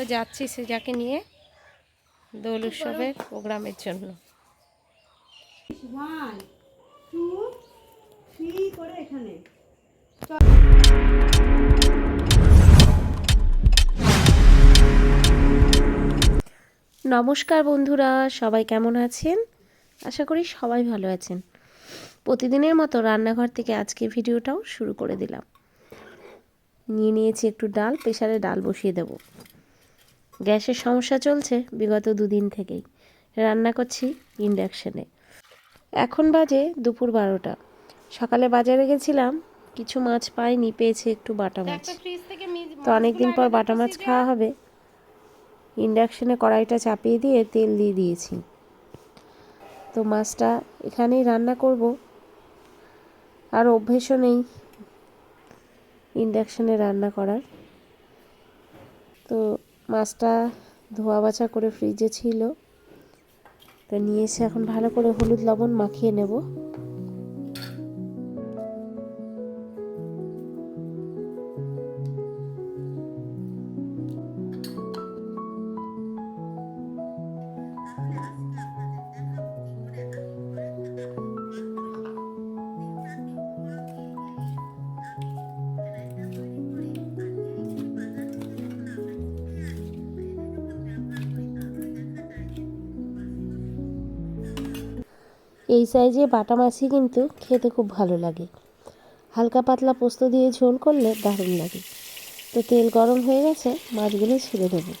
তো যাচ্ছি সে যাকে নিয়ে দোল উৎসবের প্রোগ্রামের জন্য। ওয়ান টু থ্রি করে এখানে। নমস্কার বন্ধুরা সবাই কেমন আছেন? আশা করি সবাই ভালো আছেন। প্রতিদিনের মতো রান্নাঘর থেকে আজকে ভিডিওটাও শুরু করে দিলাম। নিয়ে নিয়েছি একটু ডাল প্রেশারে ডাল বসিয়ে দেব। গ্যাসের সমস্যা চলছে বিগত দুদিন থেকেই। রান্না করছি ইন্ডাকশানে। এখন বাজে দুপুর বারোটা। সকালে বাজারে গেছিলাম কিছু মাছ পাইনি পেয়েছি একটু বাটা মাছ। তো অনেকদিন পর বাটা মাছ খাওয়া হবে। ইন্ডাকশানে কড়াইটা চাপিয়ে দিয়ে তেল দিয়ে দিয়েছি। তো মাছটা এখানেই রান্না করব। আর অভ্যেসও নেই ইন্ডাকশানে রান্না করার। তো মাছটা ধোয়া বাছা করে ফ্রিজে ছিল। তো নিয়ে এসে এখন ভালো করে হলুদ লবণ মাখিয়ে নেব। এই সাইজে বাটা মাছই কিন্তু খেতে খুব ভালো লাগে। হালকা পাতলা পোস্ত দিয়ে ঝোল করলে দারুণ লাগে। তো তেল গরম হয়ে গেছে, মাছগুলো ছেড়ে দেবো।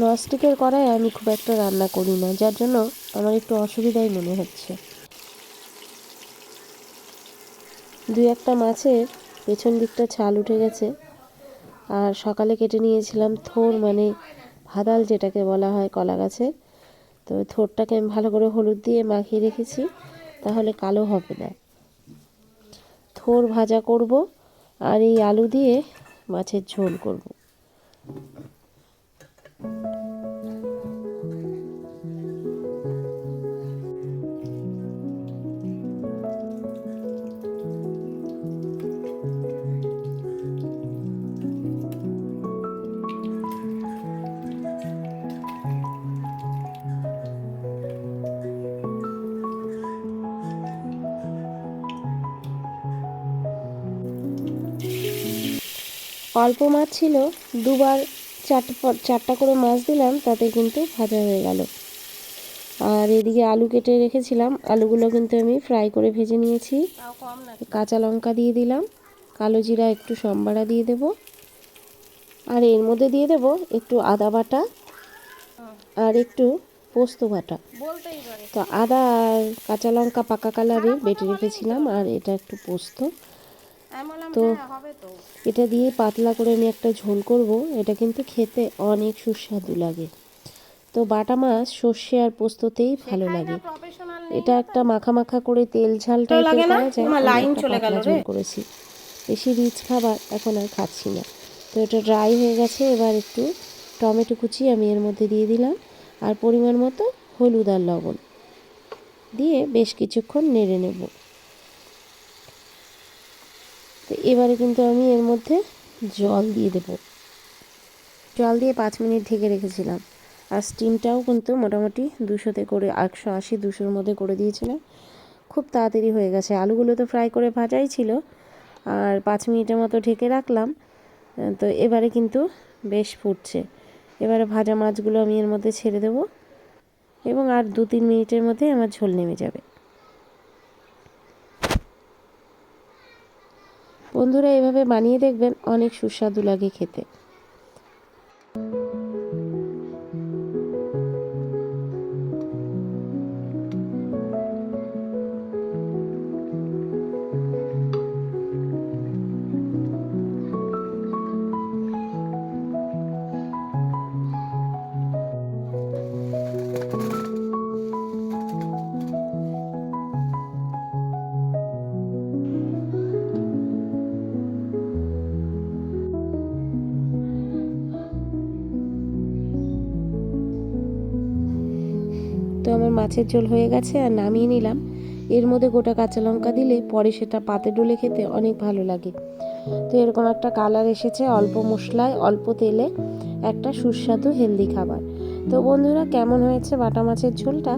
ননস্টিকের কড়াই আমি খুব একটা রান্না করি না, যার জন্য আমার একটু অসুবিধাই মনে হচ্ছে। দু একটা মাছের পেছন দিকটা ছাল উঠে গেছে আর সকালে কেটে নিয়েছিলাম থোর মানে ভাদাল যেটাকে বলা হয় কলা গাছের তো থোরটাকে আমি ভালো করে হলুদ দিয়ে মাখিয়ে রেখেছি, তাহলে কালো হবে না। থোর ভাজা করব আর এই আলু দিয়ে মাছের ঝোল করব। অল্প মাছ ছিল দুবার চারটে চারটা করে মাছ দিলাম তাতে কিন্তু ভাজা হয়ে গেল। আর এদিকে আলু কেটে রেখেছিলাম আলুগুলো কিন্তু আমি ফ্রাই করে ভেজে নিয়েছি। কাঁচা লঙ্কা দিয়ে দিলাম কালো জিরা একটু সম্বারা দিয়ে দেব। আর এর মধ্যে দিয়ে দেব একটু আদা বাটা আর একটু পোস্ত বাটা। তো আদা আর কাঁচা লঙ্কা পাকা কালারে বেটে রেখেছিলাম আর এটা একটু পোস্ত। তো এটা দিয়ে পাতলা করে আমি একটা ঝোল করব। এটা কিন্তু খেতে অনেক সুস্বাদু লাগে। তো বাটা মাছ সর্ষে আর পোস্ততেই ভালো লাগে। এটা একটা মাখা মাখা করে তেল ঝাল টাইপের করা যায়। লাইন চলে গেল করেছি। বেশি রিচ খাবার এখন আর খাচ্ছি না। তো এটা ড্রাই হয়ে গেছে। এবার একটু টমেটো কুচি আমি এর মধ্যে দিয়ে দিলাম। আর পরিমাণ মতো হলুদ আর লবণ। দিয়ে বেশ কিছুক্ষণ নেড়ে নেব। তো এবারে কিন্তু আমি এর মধ্যে জল দিয়ে দেব। জল দিয়ে পাঁচ মিনিট ঢেকে রেখেছিলাম। আর স্টিমটাও কিন্তু মোটামুটি দুশোতে করে, একশো আশি, দুশোর মধ্যে করে দিয়েছিলাম। খুব তাড়াতাড়ি হয়ে গেছে। আলুগুলো তো ফ্রাই করে ভাজাই ছিল। আর পাঁচ মিনিটের মতো ঢেকে রাখলাম। তো এবারে কিন্তু বেশ ফুটছে। এবারে ভাজা মাছগুলো আমি এর মধ্যে ছেড়ে দেবো। এবং আর দু তিন মিনিটের মধ্যে আমার ঝোল নেমে যাবে। বন্ধুরা এভাবে বানিয়ে দেখবেন অনেক সুস্বাদু লাগে খেতে। মাছের ঝোল হয়ে গেছে আর নামিয়ে নিলাম। এর মধ্যে গোটা কাঁচা লঙ্কা দিলে পরে সেটা পাতে ডলে খেতে অনেক ভালো লাগে। তো এরকম একটা কালার এসেছে, অল্প মশলায়, অল্প তেলে একটা সুস্বাদু হেলদি খাবার। তো বন্ধুরা, কেমন হয়েছে বাটা মাছের ঝোলটা?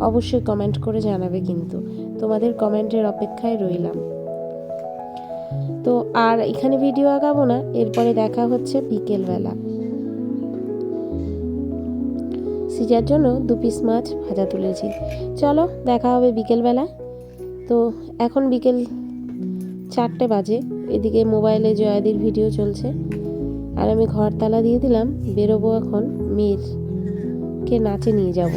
অবশ্যই কমেন্ট করে জানাবে কিন্তু। তোমাদের কমেন্টের অপেক্ষায় রইলাম। তো আর এখানে ভিডিও আগাবো না, এরপরে দেখা হচ্ছে বিকেলবেলা। সিজার জন্য দু পিস মাছ ভাজা তুলেছি। চলো, দেখা হবে বিকেলবেলা। তো এখন বিকেল চারটে বাজে। এদিকে মোবাইলে জয়াদির ভিডিও চলছে। আর আমি ঘর তালা দিয়ে দিলাম, বেরোবো এখন, মেয়েরকে নাচে নিয়ে যাব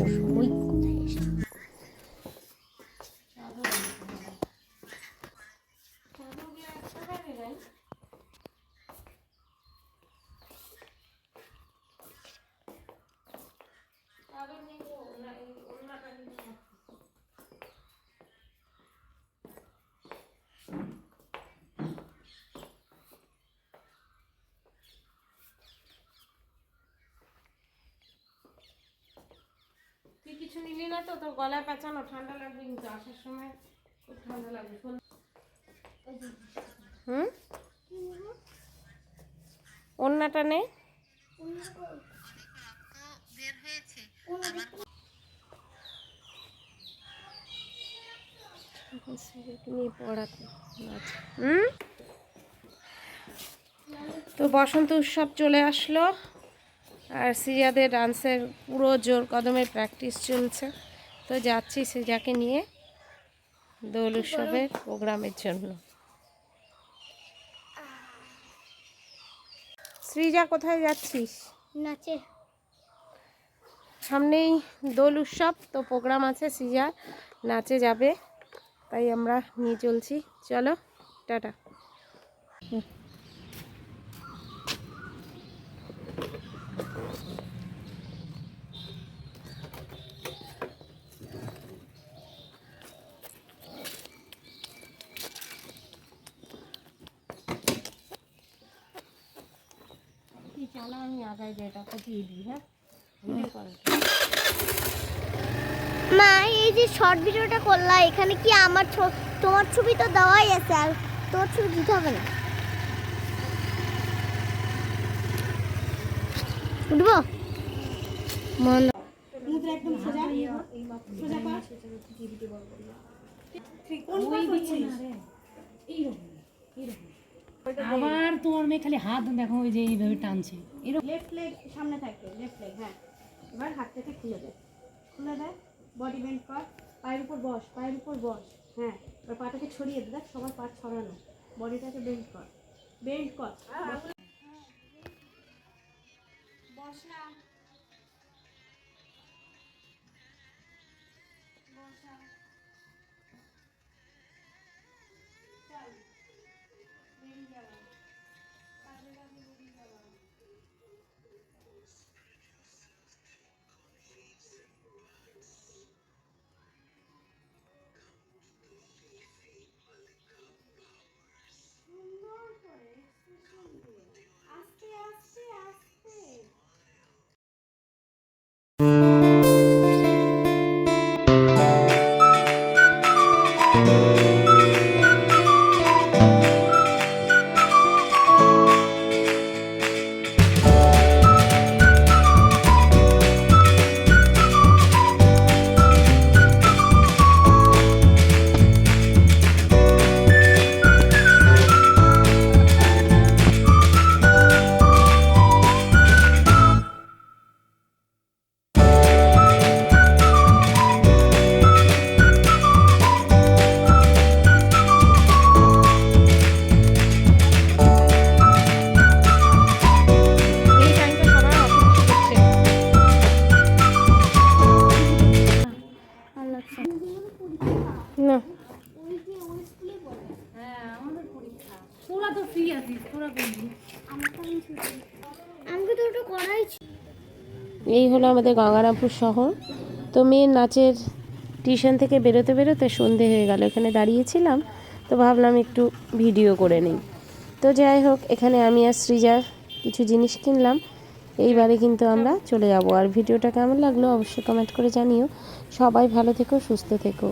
তুই কিছু নিলি না তো তোর গলায় পেঁচানো ঠান্ডা লাগবে কিন্তু আসার সময় খুব ঠান্ডা লাগবে। হুম? অন্যটা নে নিয়ে পড়াতে হুম? তো বসন্ত উৎসব চলে আসলো আর সিরিয়াদের ডান্সের পুরো জোর কদমে প্র্যাকটিস চলছে। তো যাচ্ছি সিজাকে নিয়ে দোল উৎসবের প্রোগ্রামের জন্য। শ্রীজা কোথায় যাচ্ছিস? নাচে। সামনেই দোল উৎসব তো প্রোগ্রাম আছে সিজা নাচে যাবে। তাই আমরা নিয়ে চলছি। চলো টাটা। চালা আমি আগায় যাই টাকা দিয়ে দিই হ্যাঁ? মা এই যে শর্ট ভিডিওটা করলা এখানে কি আমার ছ- তোমার ছবি তো দেওয়াই আছে আর তোর ছবি দিতে হবে না? উঠবো? মুদ্রা একদম সোজা সোজা কর কোন পা করছিস? আবার তোমার মেয়ে খালি হাত দেখো ওই যে এইভাবে টানছে। এরকম লেফট লেগ সামনে থাকে লেফট লেগ হ্যাঁ। এবার হাতটাকে খুলে দে। খুলে দেয় বডি বেন্ড কর পায়ের উপর বস পায়ের উপর বস হ্যাঁ। এবার পাটাকে ছড়িয়ে দে দেখ সবার পা ছড়ানো। বডিটাকে বেন্ড কর বেন্ড কর। বস না। বসা চল তোরা তো আছিস? তোরা আমাকে তো ওটা করাই এই হলো আমাদের গঙ্গারামপুর শহর। তো মেয়ের নাচের টিউশন থেকে বেরোতে বেরোতে সন্ধে হয়ে গেল। এখানে দাঁড়িয়েছিলাম তো ভাবলাম একটু ভিডিও করে নিই। তো যাই হোক এখানে আমি আর সৃজার কিছু জিনিস কিনলাম। এইবারে কিন্তু আমরা চলে যাব। আর ভিডিওটা কেমন লাগল অবশ্যই কমেন্ট করে জানিও। সবাই ভালো থেকো সুস্থ থেকো।